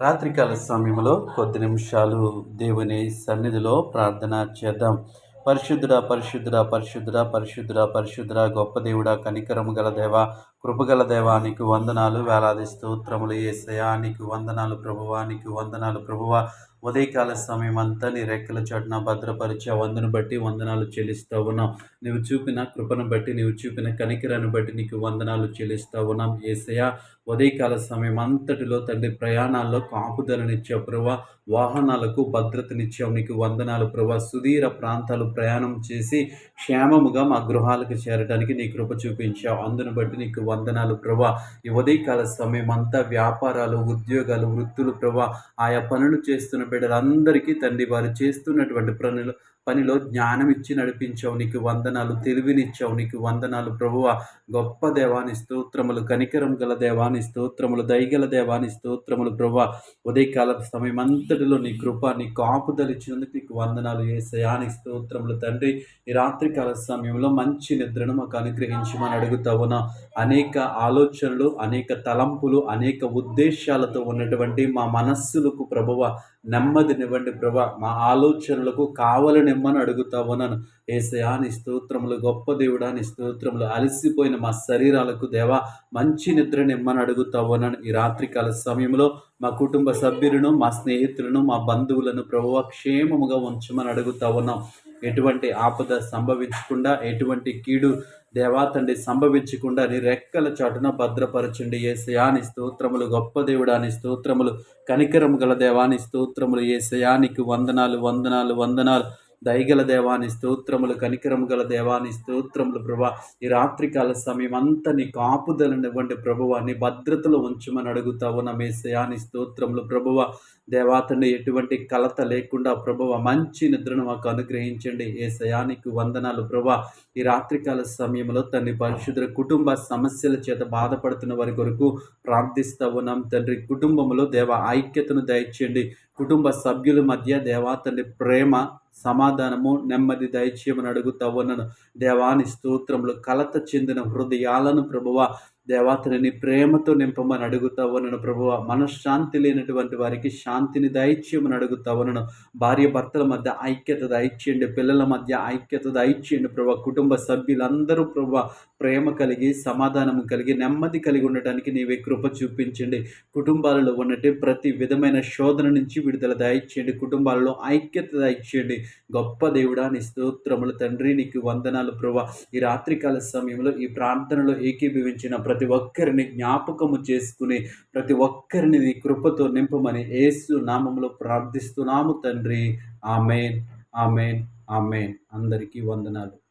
రాత్రికాల సమయంలో కొద్ది నిమిషాలు దేవుని సన్నిధిలో ప్రార్థన చేద్దాం. పరిశుద్ధుడా పరిశుద్ధుడా పరిశుద్ధుడా పరిశుద్ధుడా పరిశుద్ధుడా గొప్ప దేవుడా కనికరము గల దేవ కృపగల దేవానికి వందనాలు వేలాది స్తోత్రములు ఏసయానికి వందనాలు ప్రభువానికి వందనాలు ప్రభువ. ఉదయకాల సమయం అంతా నీ రెక్కల చోటున భద్రపరిచే వందను బట్టి వందనాలు చెల్లిస్తూ ఉన్నాం. నువ్వు చూపిన కృపను బట్టి నీవు చూపిన కనికిరను బట్టి నీకు వందనాలు చెల్లిస్తూ ఉన్నాం ఏసయ ఉదయకాల సమయం అంతటిలో తండ్రి ప్రయాణాల్లో కాపుదలనిచ్చే ప్రభా వాహనాలకు భద్రతనిచ్చావు నీకు వందనాలు ప్రభా సుదీర ప్రాంతాలు ప్రయాణం చేసి క్షేమముగా మా గృహాలకు చేరడానికి నీ కృప చూపించావు. అందును బట్టి నీకు వందనాలు ప్రభా. ఈ ఉదయకాల సమయం అంతా వ్యాపారాలు ఉద్యోగాలు వృత్తులు ప్రభా. ఆయా పనులు చేస్తున్న బిడ్డలందరికీ తండ్రి వారు చేస్తున్నటువంటి పనులు పనిలో జ్ఞానం ఇచ్చి నడిపించావు నీకు వందనాలు తెలివినిచ్చావు నీకు వందనాలు. ప్రభువ గొప్ప దేవాని స్తోత్రములు కనికరం గల దేవాని స్తోత్రములు దయగల దేవాని స్తోత్రములు ప్రభువ. ఉదయకాల సమయం అంతటిలో నీ కృప నీ కాపుదలు ఇచ్చినందుకు నీకు వందనాలు. ఏ శయాని స్తోత్రములు తండ్రి ఈ రాత్రికాల సమయంలో మంచి నిద్రను మాకు అనుగ్రహించమని అడుగుతావున అనేక ఆలోచనలు అనేక తలంపులు అనేక ఉద్దేశాలతో ఉన్నటువంటి మా మనస్సులకు ప్రభువ నెమ్మదినివ్వండి ప్రభా. మా ఆలోచనలకు కావలనిమ్మని అడుగుతావు అడుగుతా ఉన్నాను ఏసయాని స్తోత్రములు గొప్ప దేవుడాని స్తోత్రములు అలసిపోయిన మా శరీరాలకు దేవా మంచి నిద్రనిమ్మని అడుగుతావు అడుగుతా ఈ రాత్రికాల సమయంలో మా కుటుంబ సభ్యులను మా స్నేహితులను మా బంధువులను ప్రభువ క్షేమముగా ఉంచమని అడుగుతా ఉన్నాం. ఎటువంటి ఆపద సంభవించకుండా ఎటువంటి కీడు దేవా తండ్రి సంభవించకుండా నీ రెక్కల చాటున భద్రపరచండి ఏసయాని స్తోత్రములు గొప్ప దేవుడాని స్తోత్రములు కనికరము గల దేవాని స్తోత్రములు ఏసయానికి వందనాలు వందనాలు వందనాలు. దయగల దేవాని స్తోత్రములు కనికరము గల దేవాని స్తోత్రములు ప్రభా. ఈ రాత్రికాల సమయం అంతా నీ కాపుదలనివ్వండి ప్రభువ. నీ భద్రతలో ఉంచమని అడుగుతావు నా మేసయాని స్తోత్రములు ప్రభువ. దేవాతండి ఎటువంటి కలత లేకుండా ప్రభువ మంచి నిద్రను మాకు అనుగ్రహించండి. ఏ శయానికి వందనాలు ప్రభా. ఈ రాత్రికాల సమయంలో తండ్రి పరిశుద్ధ కుటుంబ సమస్యల చేత బాధపడుతున్న వారి కొరకు ప్రార్థిస్తా ఉన్నాం. తండ్రి కుటుంబంలో దేవ ఐక్యతను దయచేయండి. కుటుంబ సభ్యుల మధ్య దేవా తండ్రి ప్రేమ సమాధానము నెమ్మది దయచేయమని అడుగుతా ఉన్నాను. దేవాని స్తోత్రములు కలత చెందిన హృదయాలను ప్రభువ దేవాతని ప్రేమతో నింపమని అడుగుతా ఉన్నాను ప్రభువ. మనశ్శాంతి లేనటువంటి వారికి శాంతిని దయచేయమని అడుగుతా ఉన్నాను భార్య భర్తల మధ్య ఐక్యత దయచేయండి. పిల్లల మధ్య ఐక్యత దయచేయండి ప్రభు కుటుంబ సభ్యులందరూ ప్రభు ప్రేమ కలిగి సమాధానం కలిగి నెమ్మది కలిగి ఉండటానికి నీవే కృప చూపించండి. కుటుంబాలలో ఉన్నట్టు ప్రతి విధమైన శోధన నుంచి విడుదల దయచేయండి. కుటుంబాలలో ఐక్యత దయచేయండి. గొప్ప దేవుడా నీ స్తోత్రములు తండ్రి నీకు వందనాలు ప్రభు ఈ రాత్రికాల సమయంలో ఈ ప్రార్థనలో ఏకీభవించిన ప్రతి ప్రతి ఒక్కరిని జ్ఞాపకము చేసుకుని ప్రతి ఒక్కరిని నీ కృపతో నింపమని ఏసు నామంలో ప్రార్థిస్తున్నాము తండ్రి. ఆమెన్. ఆమెన్. ఆమెన్. అందరికీ వందనాలు.